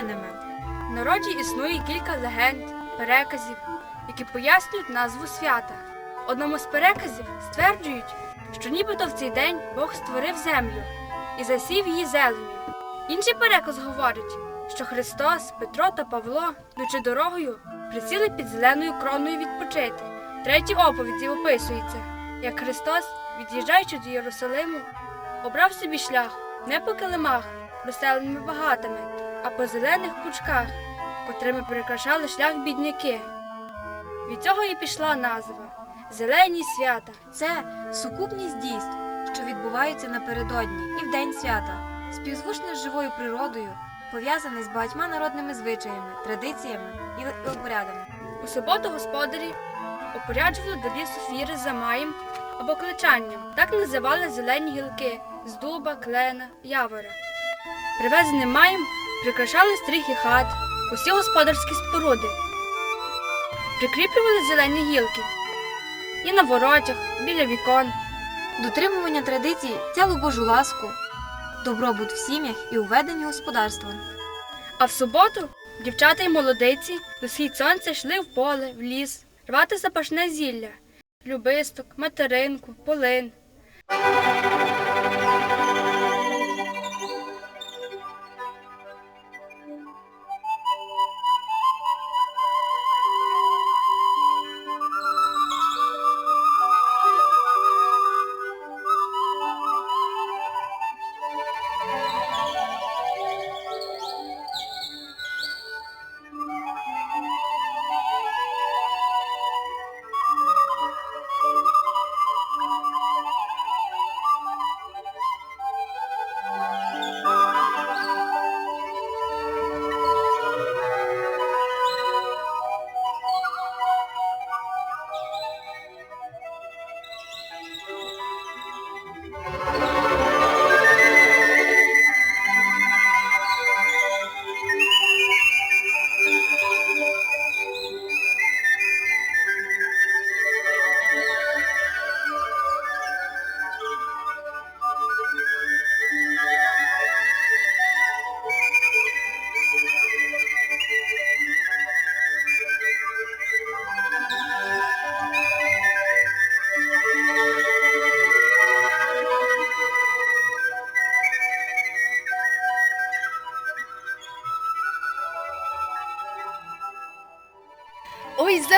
зеленими? В народі існує кілька легенд, переказів, які пояснюють назву свята. В одному з переказів стверджують, що нібито в цей день Бог створив землю і засів її зеленю. Інший переказ говорить, що Христос, Петро та Павло, йдучи дорогою, присіли під зеленою кроною відпочити. Третій оповіді описується, як Христос, від'їжджаючи до Єрусалиму, обрав собі шлях не по килимах, розстеленими багатими, а по зелених пучках, котрими прикрашали шлях бідняки. Від цього і пішла назва Зелені свята. Це сукупність дійств, що відбуваються напередодні і в день свята, співзвучне з живою природою, пов'язаний з багатьма народними звичаями, традиціями і обрядами. У суботу господарі опоряджували до лісу фіри за маєм або кличанням. Так називали зелені гілки з дуба, клена, явора. Привезеним маєм прикрашали стріхи хат, усі господарські споруди. Прикріплювали зелені гілки і на воротях, біля вікон. Дотримування традицій тялу Божу ласку, добробут в сім'ях і у веденні господарства. А в суботу дівчата й молодиці до схід сонця йшли в поле, в ліс, рвати запашне зілля, любисток, материнку, полин.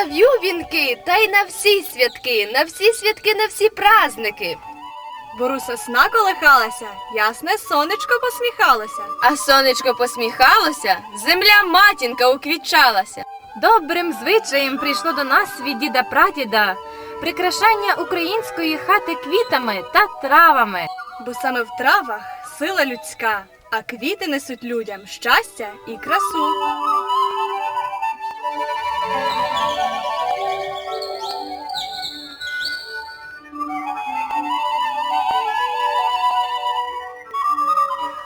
Зав'ю вінки, та й на всі святки, на всі святки, на всі праздники. Бору сосна колихалася, ясне сонечко посміхалося. А сонечко посміхалося, земля матінка уквітчалася. Добрим звичаєм прийшло до нас від діда прадіда прикрашання української хати квітами та травами. Бо саме в травах сила людська, а квіти несуть людям щастя і красу.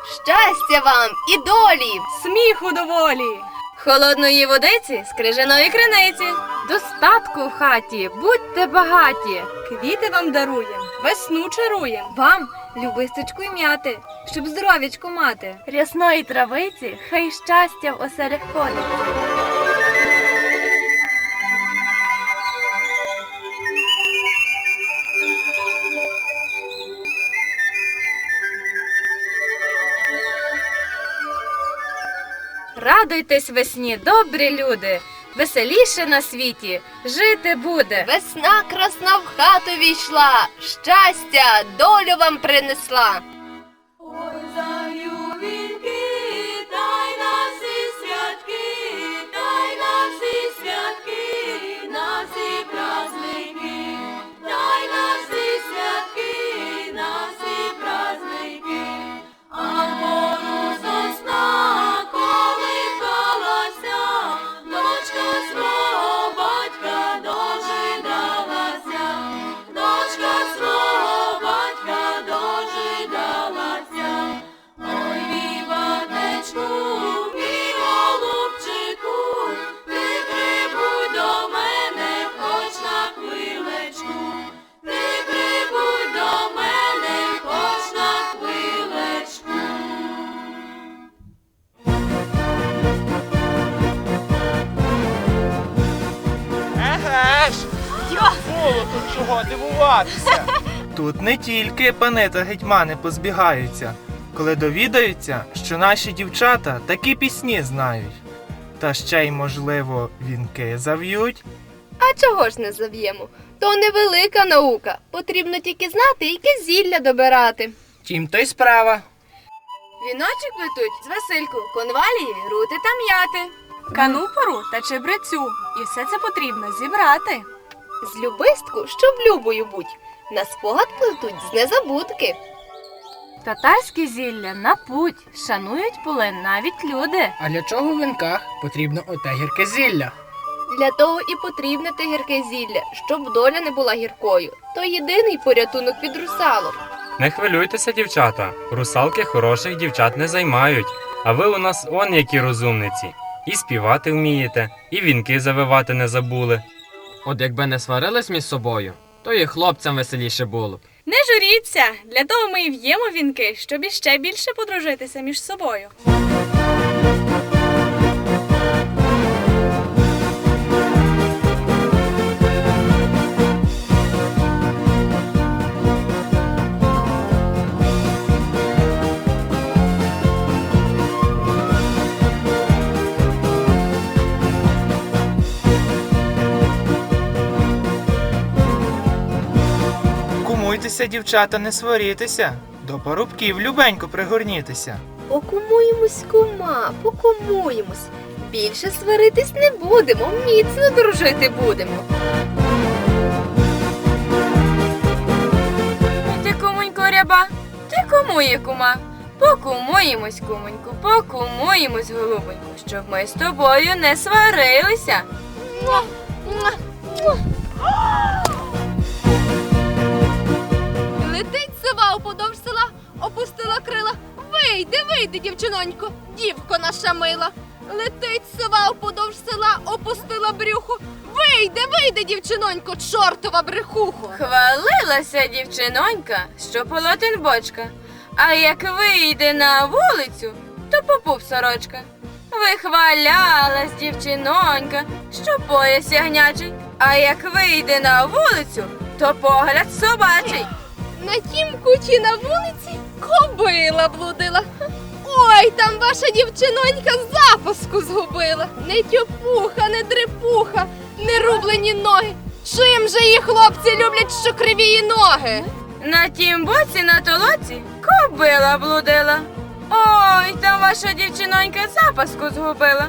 Щастя вам і долі, Сміху доволі. холодної водиці з крижаної криниці. Достатку в хаті, будьте багаті. Квіти вам даруєм, весну чаруєм. Вам любисточку й м'яти, щоб здоров'ячко мати. Рясної травиці, хай щастя в оселях ходить. Радуйтесь весні, добрі люди, веселіше на світі жити буде. Весна красна в хату війшла, щастя, долю вам принесла. Чого дивуватися. Тут не тільки пани та гетьмани позбігаються, коли довідаються, що наші дівчата такі пісні знають. Та ще й, можливо, вінки зав'ють. А чого ж не зав'ємо? То невелика наука. Потрібно тільки знати, яке зілля добирати. Тім то й справа. Віночок плетуть з Васильку, конвалії, рути та м'яти. Канупору та чебрецю. І все це потрібно зібрати. З любистку, щоб любою будь. На спогад плетуть з незабудки. Татарське зілля на путь, шанують поле навіть люди. А для чого в вінках потрібно оте гірке зілля? Для того і потрібне те гірке зілля, щоб доля не була гіркою. То єдиний порятунок від русалок. Не хвилюйтеся, дівчата. Русалки хороших дівчат не займають. А ви у нас он які розумниці. І співати вмієте, і вінки завивати не забули. От якби не сварились між собою, то і хлопцям веселіше було б. Не журіться, для того ми і в'ємо вінки, щоб іще більше подружитися між собою. Дівчата, не сварітеся. До парубків любенько пригорнітеся. Покумуємось, кума, покумуємось. Більше сваритись не будемо, міцно дружити будемо. Ти кумонько ряба, ти кумує кума. Покумуємось, кумоньку, покумуємось, голубоньку, щоб ми з тобою не сварилися. Летить села, опустила крила. Вийди, вийди, дівчинонько, дівко наша мила. Летить сова уподовж села, опустила брюхо. Вийди, вийди, дівчинонько, чортова брехухо. Хвалилася дівчинонька, що полотен бочка. А як вийде на вулицю, то попуп сорочка. Вихвалялась дівчинонька, що пояс ягнячий. А як вийде на вулицю, то погляд собачий. На тім куті на вулиці кобила блудила. Ой, там ваша дівчинонька запаску згубила. Не тюпуха, не дрипуха, не рублені ноги. Чим же її хлопці люблять, що кривії ноги? На тім боці на толоці кобила блудила. Ой, там ваша дівчинонька запаску згубила.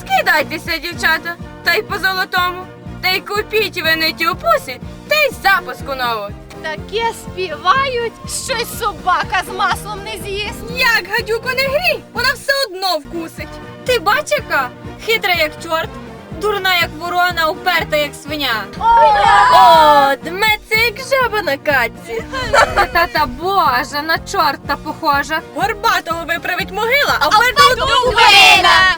Скидайтеся, дівчата, та й по золотому. Та й купіть ви не тюпусі, та й запаску нову. Таке співають, що й собака з маслом не з'їсть. Як гадюку не грій, вона все одно вкусить. Ти бач яка? Хитра як чорт, дурна як ворона, уперта як свиня. О, дметься як жаба на катці. Та-та боже, на чорта похожа. Горбатого виправить могила, а Дубина!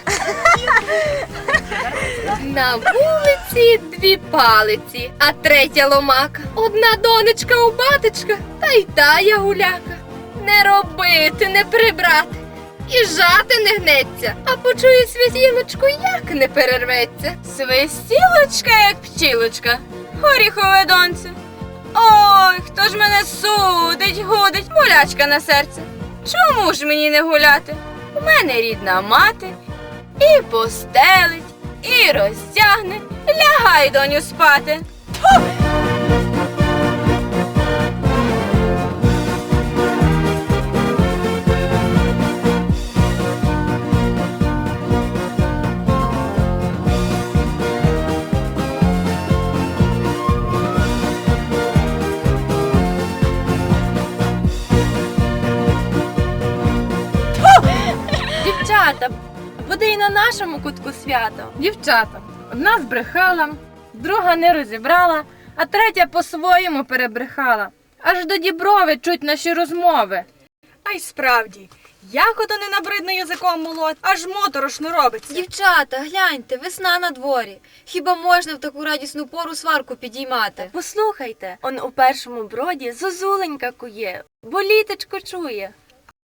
На вулиці дві палиці, а третя ломака. Одна донечка у батечка, та й тая гуляка. Не робити, не прибрати. І жати не гнеться, а почує святіночку, як не перерветься. Свистілочка, як пчілочка, горіхове донце. Ой, хто ж мене судить, гудить, болячка на серце. Чому ж мені не гуляти? У мене рідна мати і постелить, і роздягне, лягай, доню, спати. Дівчата, буде і на нашому кутку свято. Дівчата, одна збрехала, друга не розібрала, а третя по-своєму перебрехала. Аж до діброви чуть наші розмови. А й справді, як ото не набридно язиком молоть, аж моторошно робиться. Дівчата, гляньте, весна на дворі. Хіба можна в таку радісну пору сварку підіймати? Послухайте, он у першому броді зозуленька кує, бо літочко чує.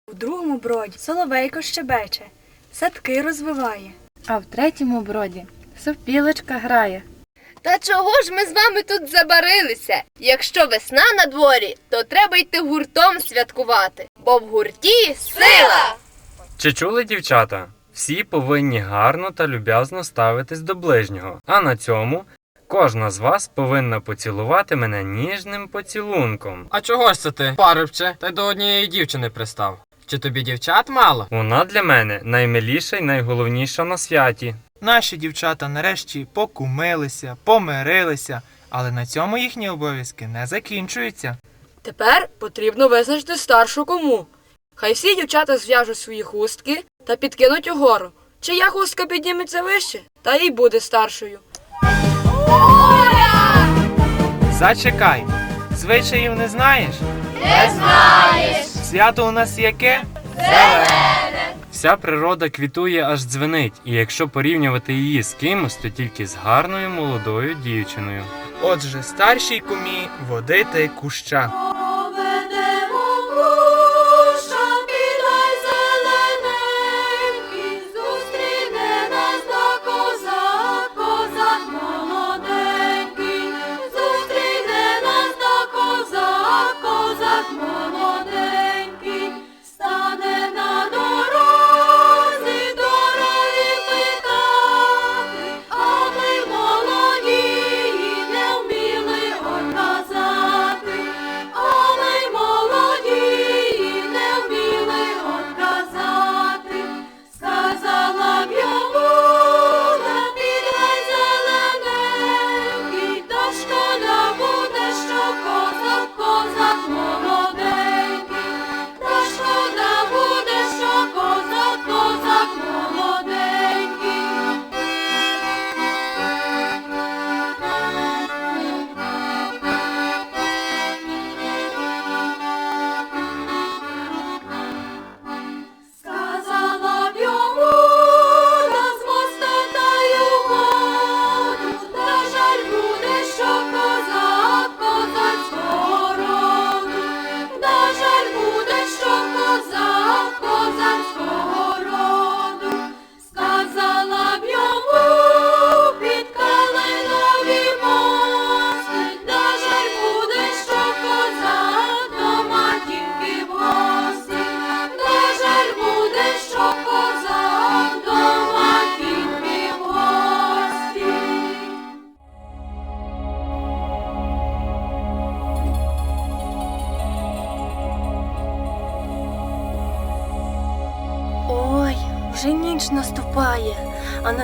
У другому броді соловейко щебече, садки розвиває. А в третьому броді сопілочка грає. Та чого ж ми з вами тут забарилися? Якщо весна на дворі, то треба йти гуртом святкувати, бо в гурті сила! Чи чули дівчата? Всі повинні гарно та люб'язно ставитись до ближнього. А на цьому кожна з вас повинна поцілувати мене ніжним поцілунком. А чого ж це ти, парубче, та й до однієї дівчини пристав? Чи тобі дівчат мало? Вона для мене наймиліша й найголовніша на святі. Наші дівчата нарешті покумилися, помирилися, але на цьому їхні обов'язки не закінчуються. Тепер потрібно визначити старшу кому. Хай всі дівчата зв'яжуть свої хустки та підкинуть угору. Чия хустка підніметься вище, та й буде старшою. Зачекай, звичаїв не знаєш? Не знаєш. Свято у нас яке? Вся природа квітує аж дзвенить, і якщо порівнювати її з кимось, то тільки з гарною молодою дівчиною. Отже, старшій кумі водити куща.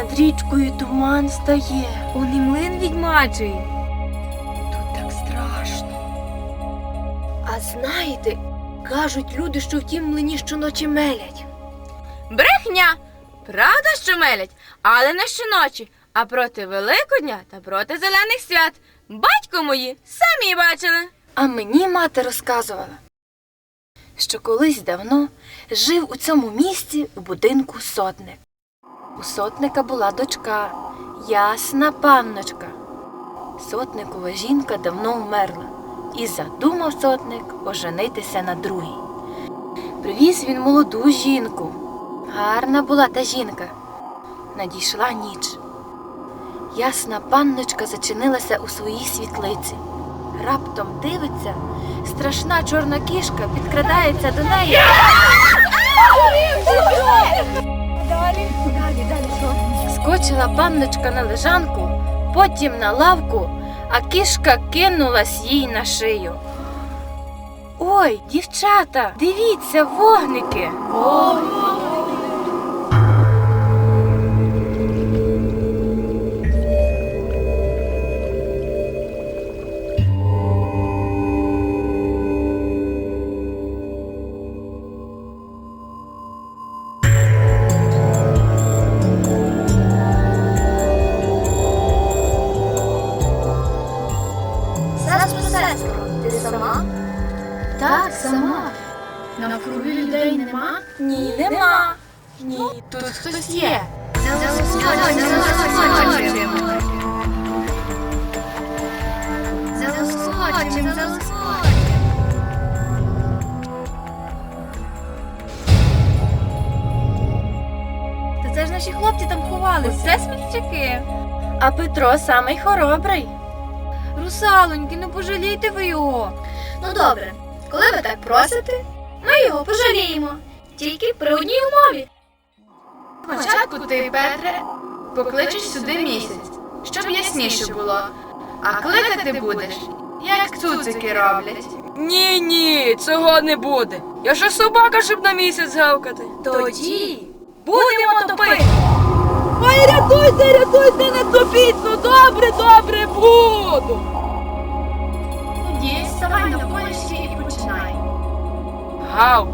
Над річкою туман стає. Он і млин відьмачий. Тут так страшно. А знаєте, кажуть люди, що в тім млині щоночі мелять. Брехня! Правда, що мелять, але не щоночі, а проти Великодня та проти зелених свят. Батько мої самі бачили. А мені мати розказувала, що колись давно жив у цьому місці в будинку сотник. У сотника була дочка, ясна панночка. Сотникова жінка давно вмерла, і задумав сотник оженитися на другій. Привіз він молоду жінку. Гарна була та жінка. Надійшла ніч. Ясна панночка зачинилася у своїй світлиці. Раптом дивиться, страшна чорна кішка підкрадається до неї. Скочила панночка на лежанку, потім на лавку, а кішка кинулась їй на шию. Ой, дівчата, дивіться, вогники. Сестро, Сама. Навкруги людей нема? Ні, нема. Ні, тут хтось є. Та це ж наші хлопці там ховалися. Це смільчаки. А Петро самий хоробрий. Русалоньки, не пожалійте ви його. Ну добре, коли ви так просите, ми його пожаліємо. Тільки при одній умові. Спочатку ти, Петре, покличеш сюди місяць, щоб ясніше було. А кликати будеш, як цуцики роблять. Ні, ні, цього не буде. Я ж собака, щоб на місяць гавкати. Тоді Будемо топити. Ой, рятуйте, рятуйте, не топіть. Ну добре, добре буду. Тоді ставай навколішки і починай. Гав.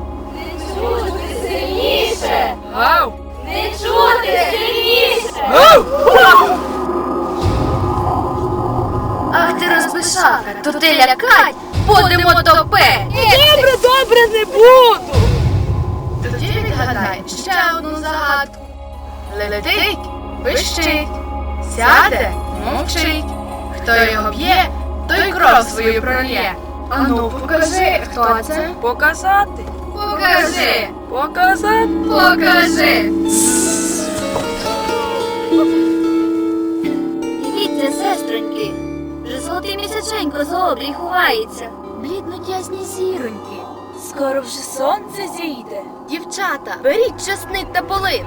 Сильніше! Гав. Не чути сильніше! Ах ти розбишака, то ти лякать, будемо топе. Добре, добре, не буду. Тоді відгадай ще одну загадку. Летить, пищить, сяде, мовчить. Хто його б'є, той кров свою прольє. Ану, покажи, хто це. Показати. Покажи, Показати. покажи. Дивіться, сестроньки, вже золотий місяченько за обрій ховається. Бліднуть ясні зіроньки. Скоро вже сонце зійде. Дівчата, беріть часник та полин.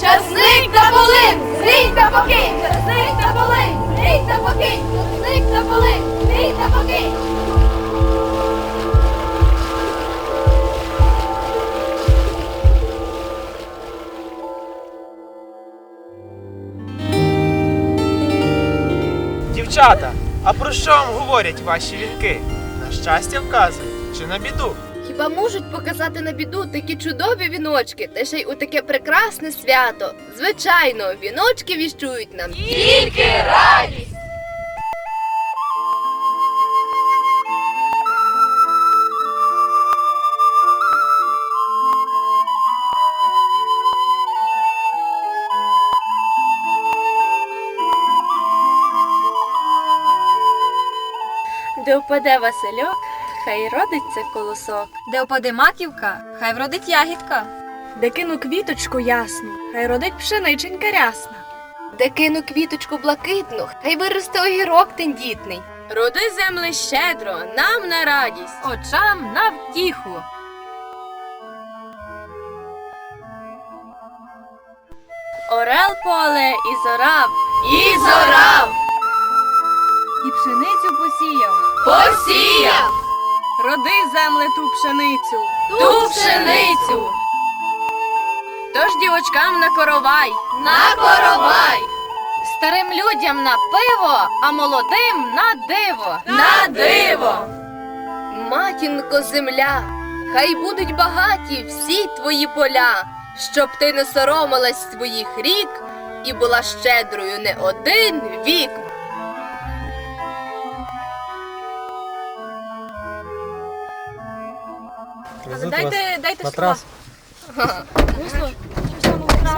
Часник та полин! Зрій та покинь! Часник та полин! Зрій та покинь! Часник та полин! Зрій та покинь! Дівчата, а про що вам говорять ваші вінки? На щастя вказують чи на біду? Хіба можуть показати на біду такі чудові віночки, та ще й у таке прекрасне свято? Звичайно, віночки віщують нам тільки радість! Впаде Васильок, хай родиться колосок. де впаде маківка, хай вродить ягідка. Де кину квіточку ясну, хай родить пшениченька рясна. Де кину квіточку блакитну, хай виросте огірок тендітний. Роди земли щедро, нам на радість. Очам на втіху. Орел поле і зорав. І зорав, І пшеницю посіяв. посіяв Роди земле ту пшеницю. ту пшеницю, Тож дівочкам на коровай. на коровай, Старим людям на пиво, а молодим на диво. на диво. Матінко земля, хай будуть багаті всі твої поля, щоб ти не соромилась своїх рік і була щедрою не один вік. Дайте, дайте Матрас.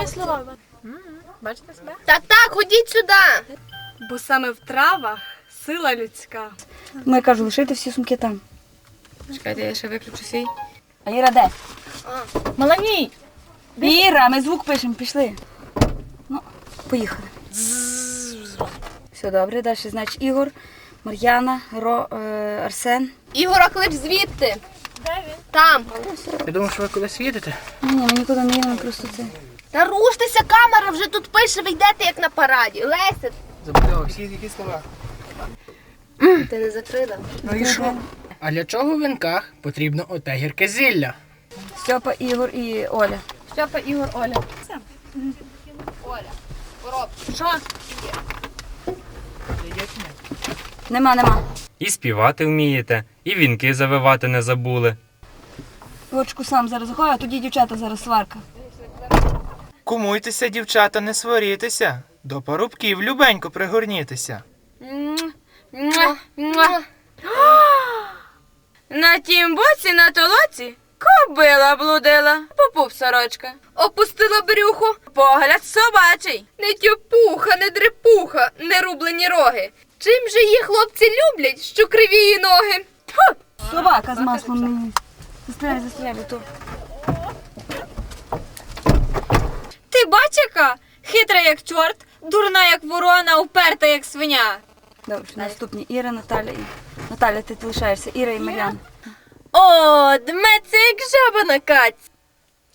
слова. Бачите себе? Так, так, ходіть сюди. Бо саме в травах сила людська. Ну, я кажу, лишити всі сумки там. Чекайте, я ще виключу свій. А Іра де? Маланій! Іра, ми звук пишемо, пішли. Ну, поїхали. Все добре, далі, значить, Ігор, Мар'яна, Ро, е, Арсен. Ігора, клич звідти. Там. Я думав, що ви кудись їдете. Ні, ми нікуди не їдемо, просто це. Та руштеся, камера вже тут пише, ви йдете як на параді. Леся, Забудовався. Які слова? ти не закрила. Ну і що? А для чого в вінках потрібно оте гірке зілля? Стьопа, Ігор і Оля. Степа, Ігор, Оля. Оля, хороб. Що? Нема, нема. І співати вмієте, і вінки завивати не забули. Ігорчику сам зараз заходить, а тоді дівчата зараз сварка. Кумуйтеся, дівчата, не сварітеся. До парубків любенько пригорнітеся. На тім боці, на толоці, кобила блудила, попуп сорочка. Опустила брюхо. Погляд собачий. Не тюпуха, не дрипуха, не рублені роги. Чим же її хлопці люблять, що кривії ноги? Собака з маслом мені. Застряй, застряй, бо то. Ти бач, яка? Хитра як чорт, Дурна, як ворона, уперта, як свиня. Добре, наступні Іра, Наталя і. Наталя, ти лишаєшся. Іра і Мар'яна. О, дметься як жаба на каць.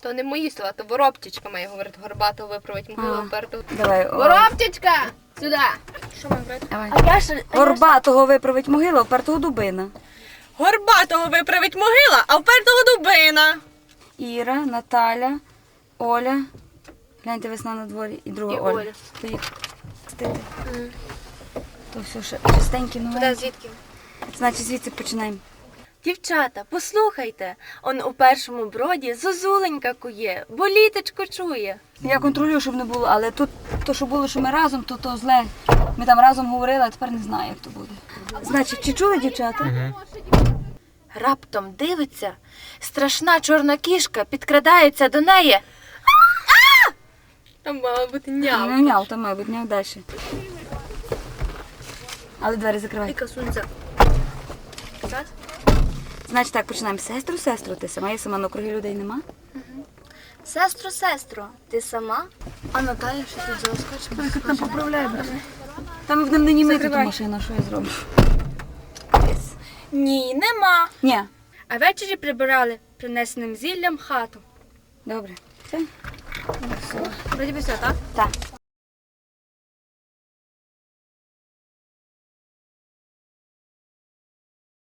То не мої слова, то воробтічка має говорити горбатого виправить могилу А. вперту. Давай. о, Воробтічка! Сюди! Давай. А я ж Горбатого виправить могила, впертого дубина. Горбатого виправить могила, а впертого дубина. Іра, Наталя, Оля. Гляньте весна на дворі і друга І Оля. Оля. То їх стити. То все ще чистенькі новенькі. звідки? Значить, звідси починаємо. Дівчата, послухайте, он у першому броді зозуленька кує, бо літочко чує. Я контролюю, щоб не було, але тут то, що було, що ми разом, то то зле. Ми там разом говорили, а тепер не знаю, як то буде. Значить, чи чули дівчата? Раптом дивиться, страшна чорна кішка підкрадається до неї. Там мало бути Не няв. няв, там, мабуть, няв далі. Але двері закривай. Касунця. Значить так, починаємо. Сестру, сестру, ти сама, я сама на округі людей нема. Сестро, сестро, ти сама? А Наталя що тут заскочила? Там поправляй, брат. Там в ним не мити ту машину, що я зроблю. Ні, нема. Ні, А ввечері прибирали принесеним зіллям хату. добре. Все? Вроді би все, так? Так.